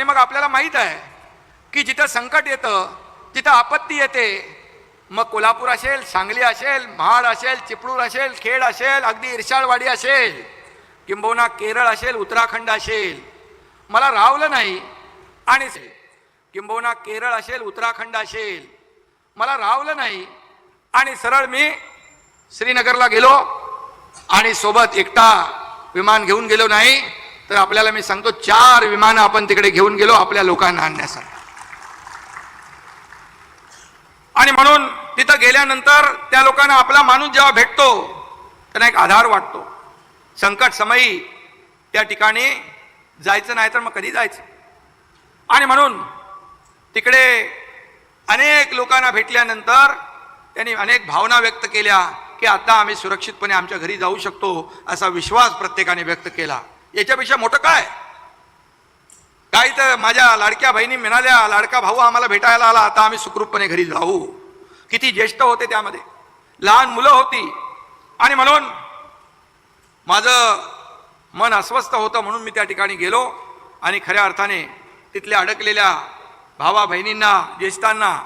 आणि मग आपल्याला माहीत आहे की जिथं संकट येतं तिथं आपत्ती येते. मग कोल्हापूर असेल सांगली असेल महाड असेल चिपळूर असेल खेड असेल अगदी इर्शाळवाडी असेल किंबहुना केरळ असेल उत्तराखंड असेल. मला रावलं नाही आणि किंबहुना केरळ असेल उत्तराखंड असेल. मला रावलं नाही आणि सरळ मी श्रीनगरला गेलो आणि सोबत एकटा विमान घेऊन गेलो नाही. तर आपल्याला मी सांगतो चार विमानं आपण तिकडे घेऊन गेलो आपल्या लोकांना आणण्यासाठी. आणि म्हणून तिथं गेल्यानंतर त्या लोकांना आपला माणूस जेव्हा भेटतो त्यांना एक आधार वाटतो. संकट समयी त्या ठिकाणी जायचं नाही तर मग कधी जायचं? आणि म्हणून तिकडे अनेक लोकांना भेटल्यानंतर त्यांनी अनेक भावना व्यक्त केल्या की आता आम्ही सुरक्षितपणे आमच्या घरी जाऊ शकतो असा विश्वास प्रत्येकाने व्यक्त केला. याच्यापेक्षा मोठं काय? काही तर माझ्या लाडक्या बहिणी म्हणाल्या लाडका भाऊ आम्हाला भेटायला आला आता आम्ही सुखरूपपणे घरी जाऊ किती ज्येष्ठ होते त्यामध्ये. लहान मुलं होती. आणि म्हणून माझं मन अस्वस्थ होतं म्हणून मी त्या ठिकाणी गेलो. आणि खऱ्या अर्थाने तिथल्या अडकलेल्या भावा बहिणींना ज्येष्ठांना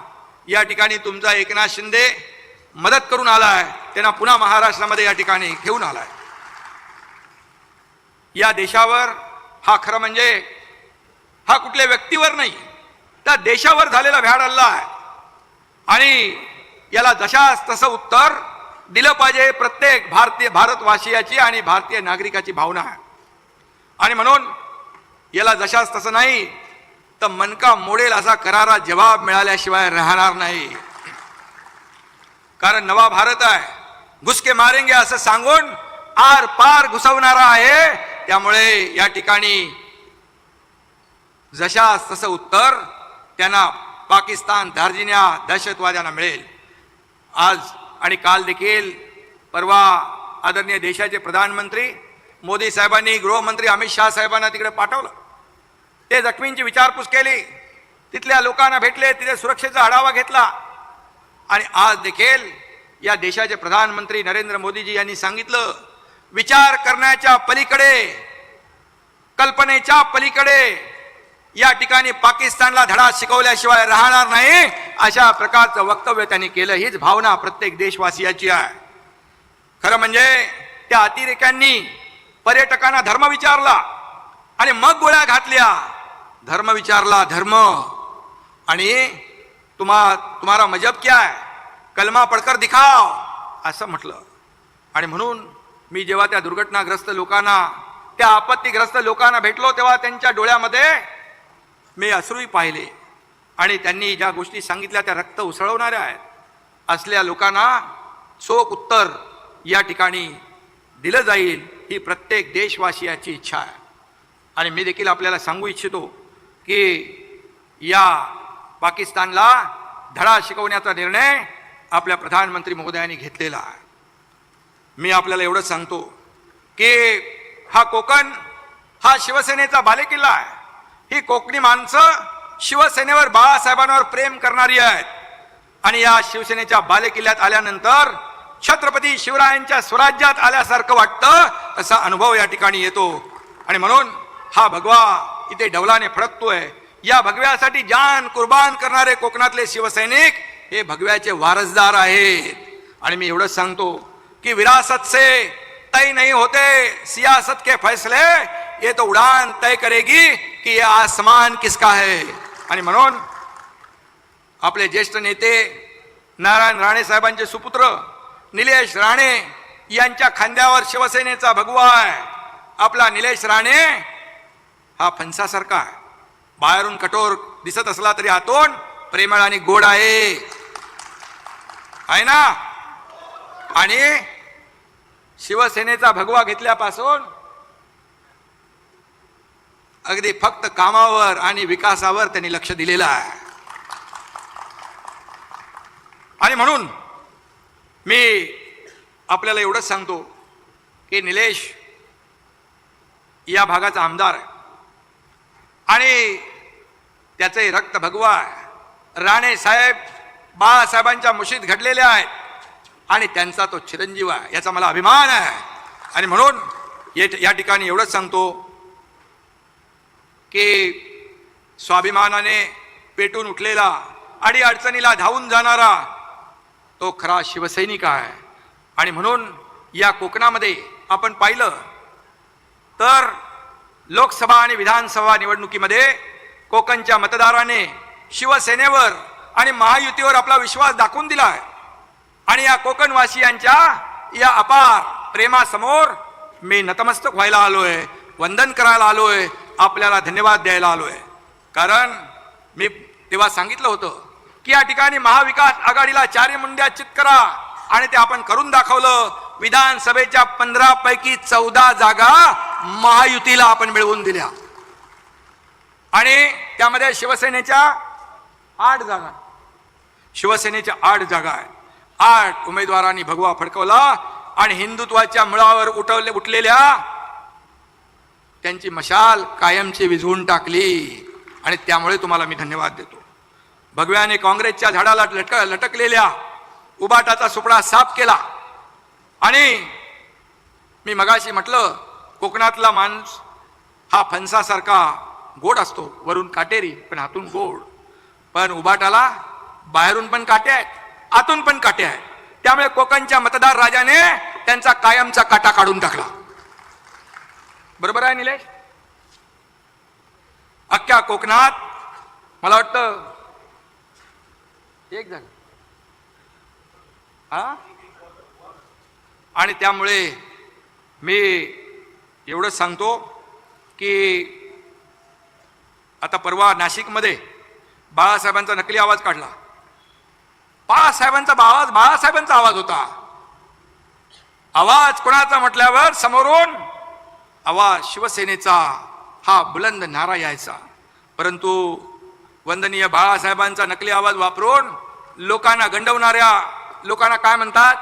या ठिकाणी तुमचा एकनाथ शिंदे मदत करून आलाय. त्यांना पुन्हा महाराष्ट्रामध्ये या ठिकाणी घेऊन आलाय. या देशावर हा खरं म्हणजे हा कुठल्या व्यक्तीवर नाही त्या देशावर झालेला भ्याड हल्ला आहे. आणि याला जशास तसं उत्तर दिलं पाहिजे प्रत्येक भारतीय भारतवासियाची आणि भारतीय नागरिकाची भावना आहे. आणि म्हणून याला जशास तसं नाही तर मनका मोडेल असा करारा जवाब मिळाल्याशिवाय राहणार नाही. कारण नवा भारत आहे. घुसके मारेंगे असं सांगून आर पार घुसवणारा आहे त्यामुळे या ठिकाणी जशास तसं उत्तर त्यांना पाकिस्तान धार्जिन्या दहशतवाद्यांना मिळेल. आज आणि काल देखील परवा आदरणीय देशाचे प्रधानमंत्री मोदी साहेबांनी गृहमंत्री अमित शाह साहेबांना तिकडे पाठवलं. ते जखमींची विचारपूस केली. तिथल्या लोकांना भेटले तिथे सुरक्षेचा आढावा घेतला. आणि आज देखील या देशाचे प्रधानमंत्री नरेंद्र मोदीजी यांनी सांगितलं विचार करण्याच्या पलीकडे कल्पनेच्या पलीकडे या ठिकाणी पाकिस्तानला धडा शिकवल्याशिवाय राहणार नाही अशा प्रकारचं वक्तव्य त्यांनी केलं. हीच भावना प्रत्येक देशवासियाची आहे. खरं म्हणजे त्या अतिरेक्यांनी पर्यटकांना धर्म विचारला आणि मग गोळ्या घातल्या. धर्म विचारला धर्म. आणि तुम्हा तुम्हारा मजब क्या है? कलमा पडकर दिखाव असं म्हटलं. आणि म्हणून मी जेव्हा त्या दुर्घटनाग्रस्त लोकांना त्या आपत्तीग्रस्त लोकांना भेटलो तेव्हा त्यांच्या डोळ्यामध्ये मी अश्रूही पाहिले. आणि त्यांनी ज्या गोष्टी सांगितल्या त्या रक्त उसळवणाऱ्या आहेत. असल्या लोकांना चोख उत्तर या ठिकाणी दिलं जाईल ही प्रत्येक देशवासियाची इच्छा आहे. आणि मी देखील आपल्याला सांगू इच्छितो की या पाकिस्तानला धडा शिकवण्याचा निर्णय आपल्या प्रधानमंत्री महोदयांनी घेतलेला आहे. मी आपल्याला एवढंच सांगतो की हा कोकण हा शिवसेनेचा बालेकिल्ला आहे. ही कोकणी माणसं शिवसेनेवर बाळासाहेबांवर प्रेम करणारी आहेत. आणि या शिवसेनेच्या बालेकिल्ल्यात आल्यानंतर छत्रपती शिवरायांच्या स्वराज्यात आल्यासारखं वाटतं असा अनुभव या ठिकाणी येतो. आणि म्हणून हा भगवा इथे डवलाने फडकतोय. या भगव्यासाठी जान कुर्बान करणारे कोकणातले शिवसैनिक हे भगव्याचे वारसदार आहेत. आणि मी एवढंच सांगतो कि विरासत से तय नहीं होते सियासत के फैसले ये तो उड़ान तय करेगी कि ये आसमान किसका है। आणि म्हणून आपले ज्येष्ठ नेते नारायण राणे साहेबांचे सुपुत्र निलेश राणे यांच्या खांद्यावर शिवसेनेचा भगवा आहे. आपला निलेश राणे हा फणसासारखा आहे. बाहेरून कठोर दिसत असला तरी आतून प्रेमळ आणि गोड आहे. आहे ना? आणि शिवसेनेचा भगवा घेतल्यापासून अगदी फक्त कामावर आणि विकासावर त्यांनी लक्ष दिलेलं आहे. आणि म्हणून मी आपल्याला एवढंच सांगतो की निलेश या भागाचा आमदार आहे. आणि त्याचे रक्त भगवा आहे. राणे साहेब बाळासाहेबांच्या मुशीत घडलेले आहेत. आणि त्यांचा तो चिरंजीव आहे याचा मला अभिमान आहे. आणि म्हणून ये- या ठिकाणी एवढंच सांगतो की स्वाभिमानाने पेटून उठलेला आणि अडचणीला धावून जाणारा तो खरा शिवसैनिक आहे. आणि म्हणून या कोकणामध्ये आपण पाहिलं तर लोकसभा आणि विधानसभा निवडणुकीमध्ये कोकणच्या मतदाराने शिवसेनेवर आणि महायुतीवर आपला विश्वास दाखवून दिला आहे. आणि या कोकणवासियांच्या या अपार प्रेमासमोर मी नतमस्तक व्हायला आलोय वंदन करायला आलोय आपल्याला धन्यवाद द्यायला आलोय. कारण मी तेव्हा सांगितलं होतं की या ठिकाणी महाविकास आघाडीला चारी मुंड्या चित करा आणि ते आपण करून दाखवलं. विधानसभेच्या पंधरा पैकी चौदा जागा महायुतीला आपण मिळवून दिल्या. आणि त्यामध्ये शिवसेनेच्या आठ जागा शिवसेनेच्या आठ जागा आहेत. आठ उमेदवारांनी भगवा फडकवला आणि हिंदुत्वाच्या मुळावर उठवले उठलेल्या त्यांची मशाल कायमची विझवून टाकली. आणि त्यामुळे तुम्हाला मी धन्यवाद देतो. भगव्याने काँग्रेसच्या झाडाला लटक लटकलेल्या उबाटाचा सुपडा साफ केला. आणि मी मगाशी म्हटलं कोकणातला माणूस हा फणसासारखा गोड असतो वरून काटेरी पण हातून गोड. पण उबाटाला बाहेरून पण काटे आहेत. आतून पण काटे आहे. त्यामुळे कोकणच्या मतदार राजाने त्यांचा कायमचा काटा काढून टाकला. बरोबर आहे निलेश? अख्ख्या कोकणात मला वाटतं एक झालं हा? आणि त्यामुळे मी एवढंच सांगतो की आता परवा नाशिकमध्ये बाळासाहेबांचा नकली आवाज काढला. बाळासाहेबांचा आवाज बाळासाहेबांचा आवाज होता. आवाज कोणाचा म्हटल्यावर? समोरून आवाज शिवसेनेचा. हा बुलंद नारा यायचा. परंतु वंदनीय बाळासाहेबांचा नकली आवाज वापरून लोकांना गंडवणाऱ्या लोकांना काय म्हणतात?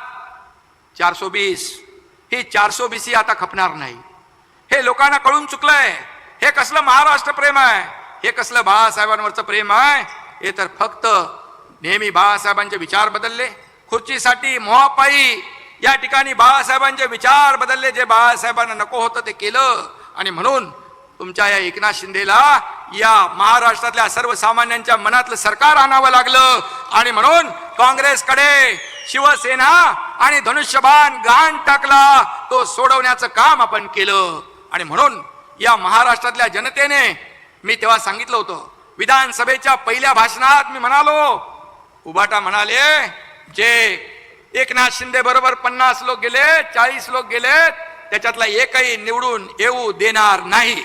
चारसो बीस ही चारसो बीसी आता खपणार नाही. हे लोकांना कळून चुकलंय. हे कसलं महाराष्ट्र प्रेम आहे? हे कसलं बाळासाहेबांवरचं प्रेम आहे? हे तर फक्त नेहमी बाळासाहेबांचे विचार बदलले. खुर्चीसाठी मोहापायी या ठिकाणी बाळासाहेबांचे विचार बदलले. जे बाळासाहेबांना नको होतं ते केलं. आणि म्हणून तुमच्या या एकनाथ शिंदेला या महाराष्ट्रातल्या सर्वसामान्यांच्या मनातलं सरकार आणावं लागलं. आणि म्हणून काँग्रेसकडे शिवसेना आणि धनुष्यबाण गाण टाकला. तो सोडवण्याचं काम आपण केलं. आणि म्हणून या महाराष्ट्रातल्या जनतेने मी तेव्हा सांगितलं होतं विधानसभेच्या पहिल्या भाषणात मी म्हणालो उभाटा म्हणाले जे एकनाथ शिंदे बरोबर पन्नास लोक गेले चाळीस लोक गेले त्याच्यातला एकही निवडून येऊ देणार नाही.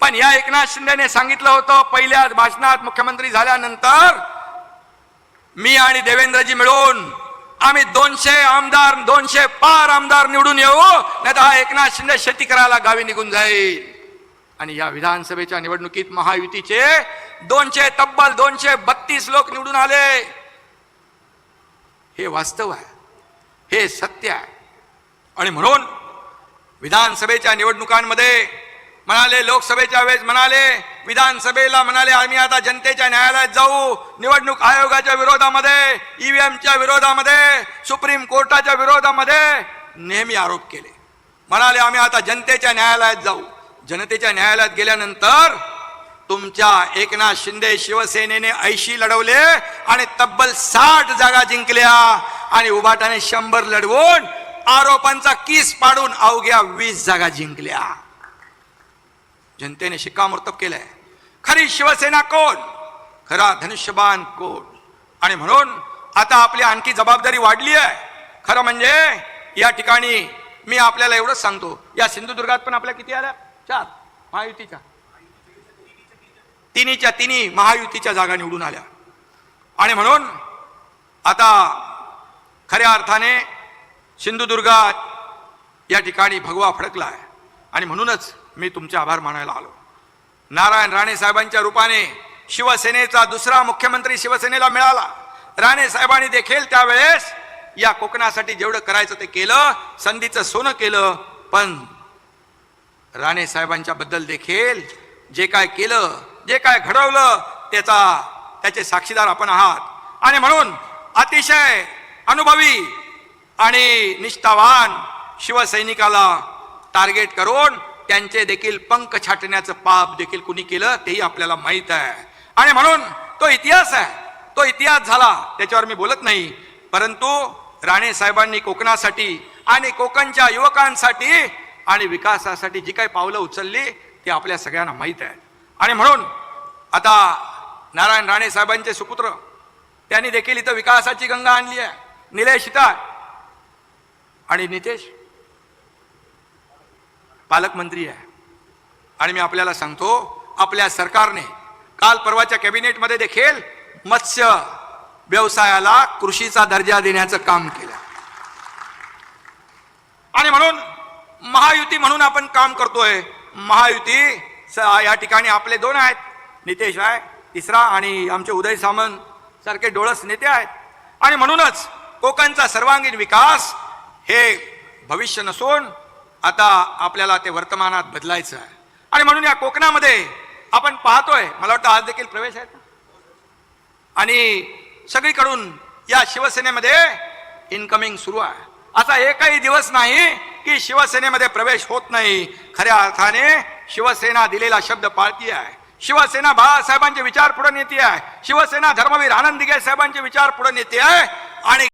पण या एकनाथ शिंदेने सांगितलं होतं पहिल्या भाषणात मुख्यमंत्री झाल्यानंतर मी आणि देवेंद्रजी मिळून आम्ही दोनशे आमदार दोनशे पार आमदार निवडून येऊ नाही तर हा एकनाथ शिंदे शेती करायला गावी निघून जाईल. आणि या विधानसभेच्या निवडणुकीत महायुतीचे दोनशे तब्बल दोनशे बत्तीस लोक निवडून आले. हे वास्तव आहे हे सत्य आहे. आणि म्हणून विधानसभेच्या निवडणुकांमध्ये म्हणाले लोकसभेच्या वेळेस म्हणाले विधानसभेला म्हणाले आम्ही आता जनतेच्या न्यायालयात जाऊ. निवडणूक आयोगाच्या विरोधामध्ये ईव्हीएमच्या विरोधामध्ये सुप्रीम कोर्टाच्या विरोधामध्ये नेहमी आरोप केले. म्हणाले आम्ही आता जनतेच्या न्यायालयात जाऊ. जनतेच्या न्यायालयात गेल्यानंतर तुमच्या एकनाथ शिंदे शिवसेनेने ऐशी लढवले आणि तब्बल साठ जागा जिंकल्या. आणि उभाटाने शंभर लढवून आरोपांचा किस पाडून अवघ्या वीस जागा जिंकल्या. जनतेने शिक्कामोर्तब केलंय. खरी शिवसेना कोण? खरा धनुष्यबाण कोण? आणि म्हणून आता आपली आणखी जबाबदारी वाढली आहे खरं म्हणजे या ठिकाणी मी आपल्याला एवढंच सांगतो. या सिंधुदुर्गात पण आपल्या किती आल्या? चार. महायुतीच्या. तिन्हीच्या तिन्ही महायुतीच्या जागा निवडून आल्या. आणि म्हणून आता खऱ्या अर्थाने सिंधुदुर्गात या ठिकाणी भगवा फडकला आहे आणि म्हणूनच मी तुमचे आभार मानायला आलो. नारायण राणे साहेबांच्या रूपाने शिवसेनेचा दुसरा मुख्यमंत्री शिवसेनेला मिळाला. राणे साहेबांनी देखील त्यावेळेस या कोकणासाठी जेवढं करायचं ते केलं संधीचं सोनं केलं पण राणे साहेबांच्या बद्दल देखील जे काय केलं जे काय घडवलं त्याचा त्याचे साक्षीदार आपण आहात. आणि म्हणून अतिशय अनुभवी आणि निष्ठावान शिवसैनिकाला टार्गेट करून त्यांचे देखील पंख छाटण्याचं पाप देखील कुणी केलं तेही आपल्याला माहीत आहे. आणि म्हणून तो इतिहास आहे. तो इतिहास झाला त्याच्यावर मी बोलत नाही. परंतु राणे साहेबांनी कोकणासाठी आणि कोकणच्या युवकांसाठी आणि विकासासाठी जी काही पावलं उचलली ती आपल्या सगळ्यांना माहीत आहे आणि म्हणून आता नारायण राणे साहेबांचे सुपुत्र त्यांनी देखील इथं विकासाची गंगा आणली आहे. निलेश इथं आणि नितेश पालकमंत्री आहे. आणि मी आपल्याला सांगतो आपल्या सरकारने काल परवाच्या कॅबिनेटमध्ये देखील मत्स्य व्यवसायाला कृषीचा दर्जा देण्याचं काम केलं. आणि म्हणून महायुती म्हणून आपण काम करतोय. महायुती स- या ठिकाणी आपले दोन आहेत. नितेश राय तिसरा आणि आमचे उदय सामंत सारखे डोळस नेते आहेत. आणि म्हणूनच कोकणचा सर्वांगीण विकास हे भविष्य नसून आता आपल्याला ते वर्तमानात बदलायचं आहे. आणि म्हणून या कोकणामध्ये आपण पाहतोय मला वाटतं आज देखील प्रवेश आहे. आणि सगळीकडून या शिवसेनेमध्ये इनकमिंग सुरू आहे. असा एकही दिवस नाही की शिवसेनेमध्ये प्रवेश होत नाही. खऱ्या अर्थाने शिवसेना दिलेला शब्द पाळती आहे शिवसेना बाळासाहेबांचे विचार पुढे नेते आहे शिवसेना धर्मवीर आनंद दिगे साहेबांचे विचार पुढे नेते आहे आणि